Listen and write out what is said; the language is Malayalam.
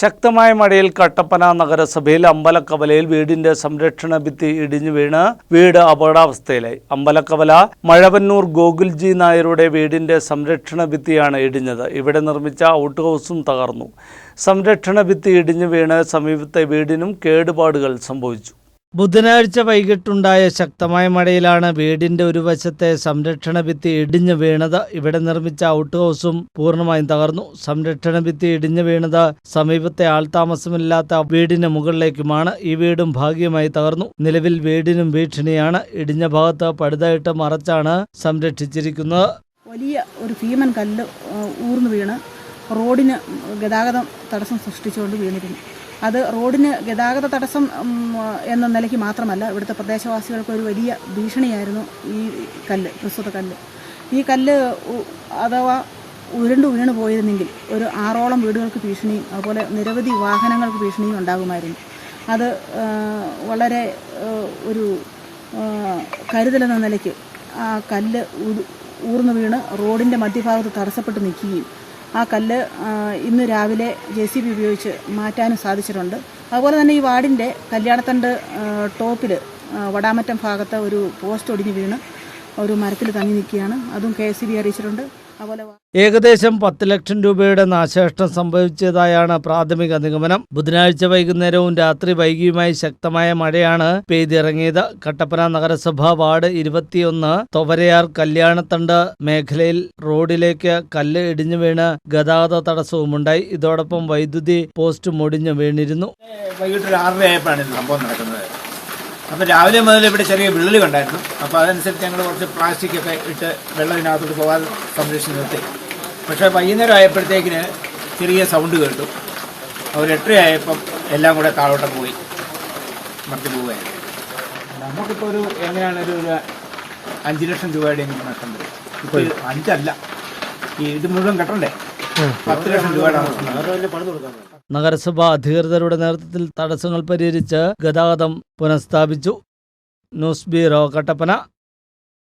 ശക്തമായ മഴയിൽ കട്ടപ്പന നഗരസഭയിൽ അമ്പലക്കവലയിൽ വീടിന്റെ സംരക്ഷണ ഭിത്തി ഇടിഞ്ഞു വീണ് വീട് അപകടാവസ്ഥയിലായി. അമ്പലക്കവല മഴവന്നൂർ ഗോകുൽജി നായരുടെ വീടിന്റെ സംരക്ഷണ ഭിത്തിയാണ് ഇടിഞ്ഞത്. ഇവിടെ നിർമ്മിച്ച ഔട്ട് ഹൗസും തകർന്നു. സംരക്ഷണ ഭിത്തി ഇടിഞ്ഞു വീണ് സമീപത്തെ വീടിനും കേടുപാടുകൾ സംഭവിച്ചു. ബുധനാഴ്ച വൈകിട്ടുണ്ടായ ശക്തമായ മഴയിലാണ് വീടിന്റെ ഒരു വശത്തെ സംരക്ഷണ ഭിത്തി ഇടിഞ്ഞു വീണത്. ഇവിടെ നിർമ്മിച്ച ഔട്ട് ഹൗസും പൂർണമായും തകർന്നു. സംരക്ഷണ ഭിത്തി ഇടിഞ്ഞു വീണത് സമീപത്തെ ആൾതാമസമില്ലാത്ത വീടിന് മുകളിലേക്കുമാണ്. ഈ വീടും ഭാഗികമായി തകർന്നു. നിലവിൽ വീടിനും ഭീഷണിയാണ് ഇടിഞ്ഞ ഭാഗത്ത് പടുതായിട്ട് മറച്ചാണ് സംരക്ഷിച്ചിരിക്കുന്നത്. വലിയ ഒരു ഭീമൻ കല്ല് ഊർന്നു വീണ്. റോഡിന് ഗതാഗതം തടസ്സം സൃഷ്ടിച്ചുകൊണ്ട് വീണിരുന്നു. അത് റോഡിന് ഗതാഗത തടസ്സം എന്ന നിലയ്ക്ക് മാത്രമല്ല ഇവിടുത്തെ പ്രദേശവാസികൾക്ക് ഒരു വലിയ ഭീഷണിയായിരുന്നു ഈ കല്ല് പ്രസ്തുത കല്ല്. ഈ കല്ല് അഥവാ ഉരുണ്ട് വീണ് പോയിരുന്നെങ്കിൽ ഒരു ആറോളം വീടുകൾക്ക് ഭീഷണിയും അതുപോലെ നിരവധി വാഹനങ്ങൾക്ക് ഭീഷണിയും ഉണ്ടാകുമായിരുന്നു. അത് വളരെ ഒരു കരുതലെന്ന നിലയ്ക്ക് ആ കല്ല് ഊർന്നു വീണ് റോഡിന്റെ മധ്യഭാഗത്ത് തടസ്സപ്പെട്ട് നിൽക്കുകയും ആ കല്ല് ഇന്ന് രാവിലെ ജെ സി ബി ഉപയോഗിച്ച് മാറ്റാനും സാധിച്ചിട്ടുണ്ട്. അതുപോലെ തന്നെ ഈ വാർഡിന്റെ കല്യാണത്തണ്ട് ടോപ്പിൽ വടാമറ്റം ഭാഗത്ത് ഒരു പോസ്റ്റ് ഒടിഞ്ഞു വീണ്. ഒരു മരത്തിൽ തങ്ങി നിൽക്കുകയാണ്. അതും കെ എസ് ഇ ബി അറിയിച്ചിട്ടുണ്ട്. ഏകദേശം പത്ത് ലക്ഷം രൂപയുടെ നാശനഷ്ടം സംഭവിച്ചതായാണ് പ്രാഥമിക നിഗമനം. ബുധനാഴ്ച വൈകുന്നേരവും രാത്രി വൈകിയുമായി ശക്തമായ മഴയാണ് പെയ്തിറങ്ങിയത്. കട്ടപ്പന നഗരസഭ വാർഡ് ഇരുപത്തിയൊന്ന് തൊവരയാർ കല്യാണത്തണ്ട് മേഖലയിൽ റോഡിലേക്ക് കല്ല് ഇടിഞ്ഞു വീണ് ഗതാഗത തടസ്സവുമുണ്ടായി. ഇതോടൊപ്പം വൈദ്യുതി പോസ്റ്റ് മുടിഞ്ഞു വീണിരുന്നു. വൈകിട്ട് ആറര ആയപ്പോഴാണ് സംഭവം നടക്കുന്നത്. അപ്പോൾ രാവിലെ മുതൽ ഇവിടെ ചെറിയ വിള്ളൽ കണ്ടായിരുന്നു. അപ്പോൾ അതനുസരിച്ച് ഞങ്ങൾ കുറച്ച് പ്ലാസ്റ്റിക് ഒക്കെ ഇട്ട് വെള്ളം ഇതിനകത്തോട്ട് പോകാതെ സംരക്ഷിച്ച് നിർത്തി. പക്ഷേ വൈകുന്നേരം ആയപ്പോഴത്തേക്കിന് ചെറിയ സൗണ്ട് കേട്ടു. അവർ എട്ടരയായപ്പം എല്ലാം കൂടെ താഴോട്ട് പോയി. മറിച്ച് പോവുകയായിരുന്നു നമുക്കിപ്പോൾ ഒരു എങ്ങനെയാണ് ഒരു അഞ്ച് ലക്ഷം രൂപയുടെ എനിക്ക് നഷ്ടം വരും. ഇപ്പോൾ ഇത് അഞ്ചല്ല. ഈ ഇത് മുഴുവൻ കെട്ടണ്ടേ? പത്ത് ലക്ഷം രൂപയുടെ നഷ്ടം നഗരസഭ അധികൃതരുടെ നേതൃത്വത്തിൽ തടസ്സങ്ങൾ പരിഹരിച്ച് ഗതാഗതം പുനഃസ്ഥാപിച്ചു. News bureau Kattappana.